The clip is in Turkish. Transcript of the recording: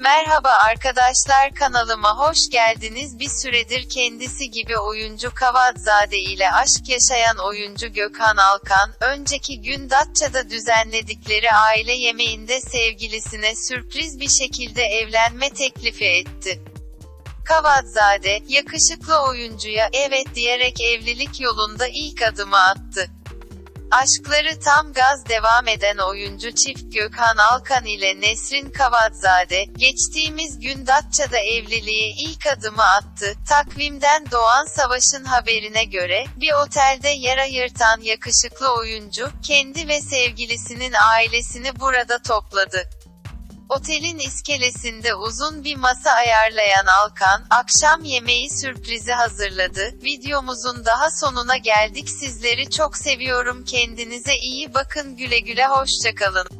Merhaba arkadaşlar kanalıma hoş geldiniz. Bir süredir kendisi gibi oyuncu Kavatzade ile aşk yaşayan oyuncu Gökhan Alkan, önceki gün Datça'da düzenledikleri aile yemeğinde sevgilisine sürpriz bir şekilde evlenme teklifi etti. Kavatzade, yakışıklı oyuncuya evet diyerek evlilik yolunda ilk adımı attı. Aşkları tam gaz devam eden oyuncu çift Gökhan Alkan ile Nesrin Kavatzade, geçtiğimiz gün Datça'da evliliğe ilk adımı attı. Takvimden Doğan Savaş'ın haberine göre, bir otelde yer ayırtan yakışıklı oyuncu, kendi ve sevgilisinin ailesini burada topladı. Otelin iskelesinde uzun bir masa ayarlayan Alkan, akşam yemeği sürprizi hazırladı. Videomuzun daha sonuna geldik. Sizleri çok seviyorum. Kendinize iyi bakın. Güle güle hoşçakalın.